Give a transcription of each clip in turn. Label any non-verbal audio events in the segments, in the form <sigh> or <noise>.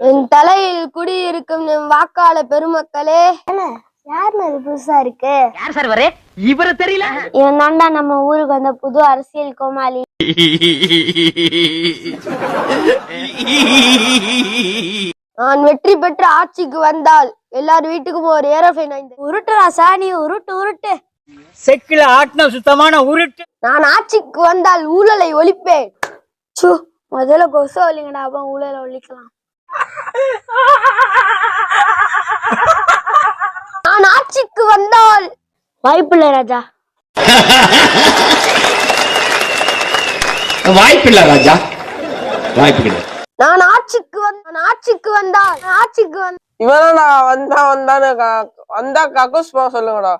என் தலையில் குடியிருக்கும் என் வாக்காள பெருமக்களே. யாருன்னு இது புதுசா இருக்கு? யார் சார் வரே இவரை தெரியல. இவன் தாண்டா நம்ம ஊருக்கு வந்த புது அரசியல் கோமாளி. நான் வெற்றி பெற்று ஆட்சிக்கு வந்தால் எல்லார் வீட்டுக்கும் ஒரு ஏரோஃபைன் வாங்கி உருட்டு ராசா நீ உருட்டு உருட்டு. செக்கில ஆட்டின சுத்தமான உருட்டு. நான் ஆட்சிக்கு வந்தால் ஊழலை ஒழிப்பேன். சு முதல்ல கொசு ஒழிங்கடா அப்புறம் ஊழலை ஒழிக்கலாம். வந்தால் வாய்ப்பில்லை ராஜா. <laughs> வாய்ப்பில்லை ராஜா. வாய்ப்பு கிடையாது. நான் ஆட்சிக்கு வந்த நான் ஆட்சிக்கு வந்தால் நான் ஆட்சிக்கு வந்த இவனடா வந்தா வந்தான்னு க- வந்தா கக்கூஸ் போக சொல்லுங்கடா.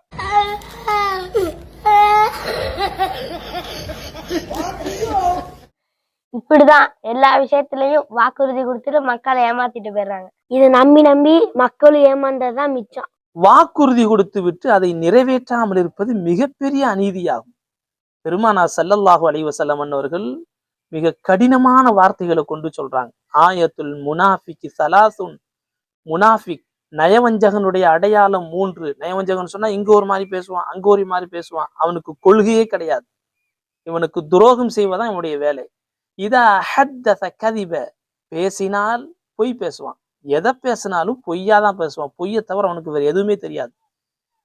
இப்படிதான் எல்லா விஷயத்திலயும் வாக்குறுதி கொடுத்துட்டு மக்களை ஏமாத்திட்டு போயிடுறாங்க. இதை நம்பி நம்பி மக்களும் ஏமாந்ததுதான் மிச்சம். வாக்குறுதி கொடுத்து விட்டு அதை நிறைவேற்றாமல் இருப்பது மிகப்பெரிய அநீதியாகும். பெருமானா சல்லல்லாஹு அலைவசல்லம் வஸல்லம் அவர்கள் மிக கடினமான வார்த்தைகளை கொண்டு சொல்றாங்க. ஆயத்துல் முனாஃபிக்கு சலாசுன் முனாஃபிக் நயவஞ்சகனுடைய அடையாளம் மூன்று. நயவஞ்சகன் சொன்னா இங்க ஒரு மாதிரி பேசுவான் அங்க ஒரு மாதிரி பேசுவான். அவனுக்கு கொள்கையே கிடையாது. இவனுக்கு துரோகம் செய்வதான் இவனுடைய வேலை. இத கதிப பேசினால் பொய் பேசுவான். எதை பேசினாலும் பொய்யா தான் பேசுவான். பொய்யை தவிர அவனுக்கு வேற எதுவுமே தெரியாது.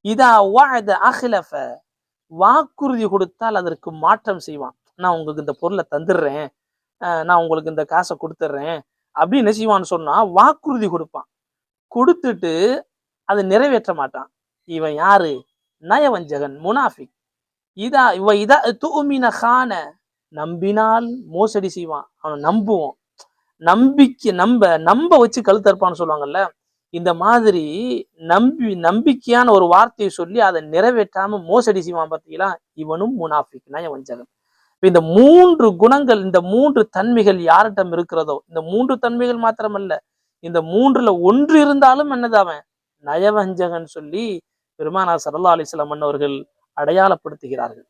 இதா வாத அகிலஃப வாக்குறுதி கொடுத்தால் அதற்கு மாற்றம் செய்வான். நான் உங்களுக்கு இந்த பொருளை தந்துடுறேன். நான் உங்களுக்கு இந்த காசை கொடுத்துட்றேன். அப்படின்னு என்ன செய்வான்னு சொன்னா வாக்குறுதி கொடுப்பான். கொடுத்துட்டு அதை நிறைவேற்ற மாட்டான். இவன் யாரு? நயவஞ்சகன் முனாஃபிக். இதா இவ இதா தூமின கான நம்பினால் மோசடி செய்வான். அவனை நம்புவோம். நம்பிக்கை நம்ப நம்ப வச்சு கழுத்தறுப்பான்னு சொல்லுவாங்கல்ல இந்த மாதிரி நம்பி நம்பிக்கையான ஒரு வார்த்தையை சொல்லி அதை நிறைவேற்றாம மோசடி செய்வான் பார்த்தீங்களா இவனும் முனாஃபிக் வஞ்சகன். இந்த மூன்று குணங்கள் இந்த மூன்று தன்மைகள் யாரிடம் இருக்கிறதோ இந்த மூன்று தன்மைகள் மாத்திரமல்ல இந்த மூன்றுல ஒன்று இருந்தாலும் என்னது அவன்? நயவஞ்சகன் சொல்லி பெருமானா சரல்லா அலிஸ்லாம் அவர்கள் அடையாளப்படுத்துகிறார்கள்.